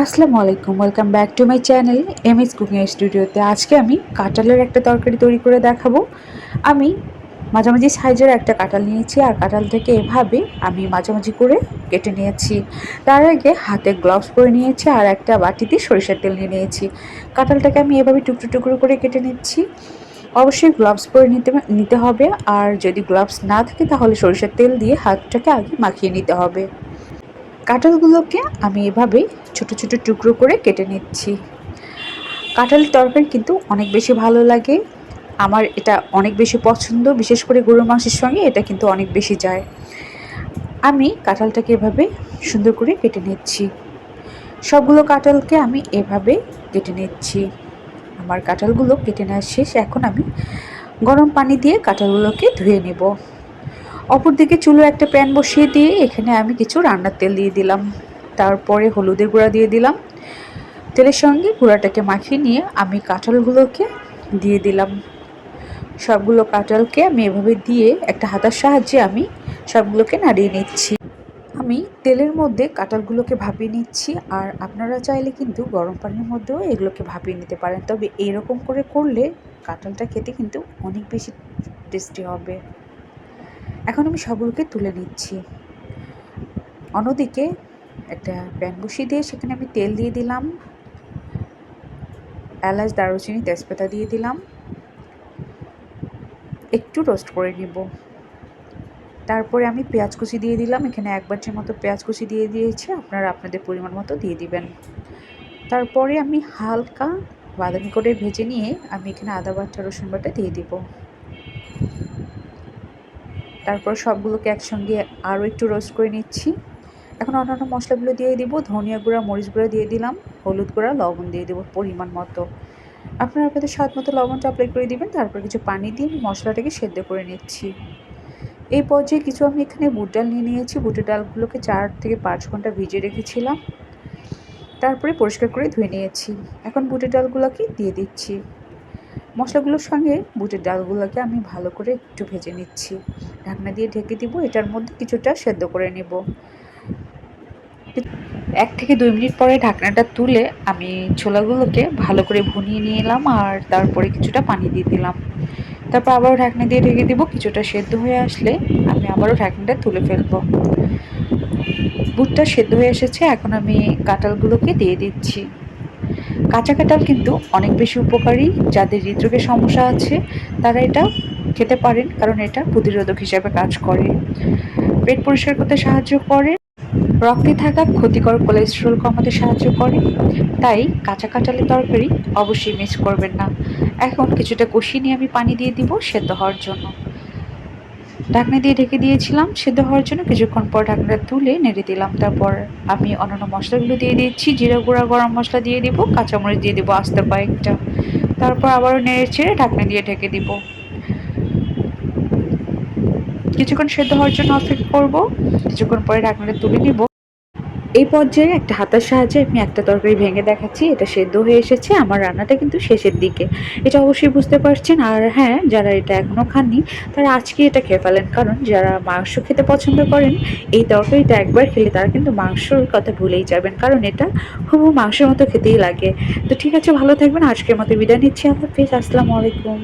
আসসালামু আলাইকুম welcome back to my channel M S cooking স্টুডিওতে আজকে আমি কাঁঠালের একটা তরকারি তৈরি করে দেখাবো। আমি মাঝামাঝি সাইজের একটা কাঁঠাল নিয়েছি, আর কাঁঠালটাকে এভাবে আমি মাঝামাঝি করে কেটে নিয়েছি। তার আগে হাতে গ্লাভস পরে নিয়েছি, আর একটা বাটিতে সরিষার তেল নিয়ে নিয়েছি। কাঁঠালটাকে আমি এভাবে টুকরো টুকরো করে কেটে নিচ্ছি। অবশ্যই গ্লাভস পরে নিতে নিতে হবে, আর যদি গ্লাভস না থাকে তাহলে সরিষার তেল দিয়ে হাতটাকে আগে মাখিয়ে নিতে হবে। কাঁঠালগুলোকে আমি এভাবে ছোট ছোট টুকরো করে কেটে নিচ্ছি। কাঁঠালের তরকারি কিন্তু অনেক বেশি ভালো লাগে। আমার এটা অনেক বেশি পছন্দ, বিশেষ করে গরুর মাংসের সঙ্গে এটা কিন্তু অনেক বেশি যায়। আমি কাঁঠালটাকে এভাবে সুন্দর করে কেটে নিচ্ছি। সবগুলো কাঁঠালকে আমি এভাবে কেটে নিচ্ছি। আমার কাঁঠালগুলো কেটে নেওয়া শেষ। এখন আমি গরম পানি দিয়ে কাঁঠালগুলোকে ধুয়ে নেব। অপরদিকে চুলো একটা প্যান বসিয়ে দিয়ে এখানে আমি কিছু রান্নার তেল দিয়ে দিলাম। তারপরে হলুদের গুঁড়া দিয়ে দিলাম। তেলের সঙ্গে গুঁড়াটাকে মাখিয়ে নিয়ে আমি কাঁঠালগুলোকে দিয়ে দিলাম। সবগুলো কাঁঠালকে আমি এভাবে দিয়ে একটা হাতার সাহায্যে আমি সবগুলোকে নাড়িয়ে নিচ্ছি। আমি তেলের মধ্যে কাঁঠালগুলোকে ভাপিয়ে নিচ্ছি আর আপনারা চাইলে কিন্তু গরম পানির মধ্যেও এগুলোকে ভাপিয়ে নিতে পারেন। তবে এরকম করে করলে কাঁঠালটা খেতে কিন্তু অনেক বেশি টেস্টি হবে। এখন আমি সবগুলোকে তুলে নিচ্ছি। অন্যদিকে একটা প্যান বসিয়ে দিয়ে সেখানে আমি তেল দিয়ে দিলাম। এলাচ, দারুচিনি, তেজপাতা দিয়ে দিলাম। একটু রোস্ট করে নিব। তারপরে আমি পেঁয়াজ কুচি দিয়ে দিলাম। এখানে এক বাটির মতো পেঁয়াজ কুচি দিয়ে দিয়েছি। আপনারা আপনাদের পরিমাণ মতো দিয়ে দিবেন। তারপরে আমি হালকা বাদামি করে ভেজে নিয়ে আমি এখানে আদা বাটা, রসুন বাটা দিয়ে দিব। তারপর সবগুলোকে একসঙ্গে আরও একটু রোস্ট করে নিচ্ছি। এখন অন্যান্য মশলাগুলো দিয়ে দিব। ধনিয়া গুঁড়া, মরিচ গুঁড়া দিয়ে দিলাম। হলুদ গুঁড়া, লবণ দিয়ে দেবো পরিমাণ মতো। আপনারা আপনাদের স্বাদ মতো লবণটা অ্যাপ্লাই করে দিবেন। তারপর কিছু পানি দিয়ে আমি মশলাটাকে সেদ্ধ করে নিচ্ছি। এই পর্যায়ে কিছু আমি এখানে বুট ডাল নিয়ে নিয়েছি। বুটের ডালগুলোকে চার থেকে পাঁচ ঘণ্টা ভিজে রেখেছিলাম। তারপরে পরিষ্কার করে ধুয়ে নিয়েছি। এখন বুটের ডালগুলোকে দিয়ে দিচ্ছি। মশলাগুলোর সঙ্গে বুটের ডালগুলোকে আমি ভালো করে একটু ভেজে নিচ্ছি। ঢাকনা দিয়ে ঢেকে দিব, এটার মধ্যে কিছুটা সেদ্ধ করে নেব। এক থেকে দুই মিনিট পরে ঢাকনাটা তুলে আমি ছোলাগুলোকে ভালো করে ভুনিয়ে নিয়ে এলাম আর তারপরে কিছুটা পানি দিয়ে দিলাম। তারপর আবারও ঢাকনা দিয়ে ঢেকে দিব, কিছুটা সেদ্ধ হয়ে আসলে আমি আবারও ঢাকনাটা তুলে ফেলব। বুটটা সেদ্ধ হয়ে এসেছে, এখন আমি কাঁঠালগুলোকে দিয়ে দিচ্ছি। কাঁচা কাঁঠাল কিন্তু অনেক বেশি উপকারী। যাদের হৃদরোগের সমস্যা আছে, তারা এটা খেতে পারেন, কারণ এটা প্রতিরোধক হিসাবে কাজ করে। পেট পরিষ্কার করতে সাহায্য করে। রক্তে থাকা ক্ষতিকর কোলেস্ট্রল কমাতে সাহায্য করে। তাই কাঁচা কাঁঠালের তরকারি অবশ্যই মিস করবেন না। এখন কিছুটা কষিয়ে নিয়ে আমি পানি দিয়ে দিব সেদ্ধ হওয়ার জন্য। ঢাকনা দিয়ে ঢেকে দিয়েছিলাম, সেদ্ধ হওয়ার জন্য কিছুক্ষণ পর ঢাকনাটা তুলে নেড়ে দিলাম। তারপর আমি অন্যান্য মশলাগুলো দিয়ে দিচ্ছি, জিরা গুঁড়া, গরম মশলা দিয়ে দিব, কাঁচামরিচ দিয়ে দিব আস্তে কয়েকটা। তারপর আবারও নেড়ে ছেড়ে ঢাকনা দিয়ে ঢেকে দিব। কিছুক্ষণ সেদ্ধ হওয়ার জন্য অপেক্ষা করব, কিছুক্ষণ পরে ঢাকনাটা তুলে নিব। এই পর্যায়ে একটা হাতার সাহায্যে আমি একটা তরকারি ভেঙে দেখাচ্ছি, এটা সেদ্ধ হয়ে এসেছে, আমার রান্নাটা কিন্তু শেষের দিকে। এটা অবশ্যই বুঝতে পারছেন, আর হ্যাঁ যারা এটা এখনও খাননি, তারা আজকে এটা খেয়ে ফেলেন। কারণ যারা মাংস খেতে পছন্দ করেন, এই তরকারিটা একবার খেলে তারা কিন্তু মাংসর কথা ভুলেই যাবেন, কারণ এটা হুবহু মাংসের মতো খেতেই লাগে। তো ঠিক আছে, ভালো থাকবেন, আজকের মতো বিদায় নিচ্ছি, আল্লাহ হাফিজ, আসসালামু আলাইকুম।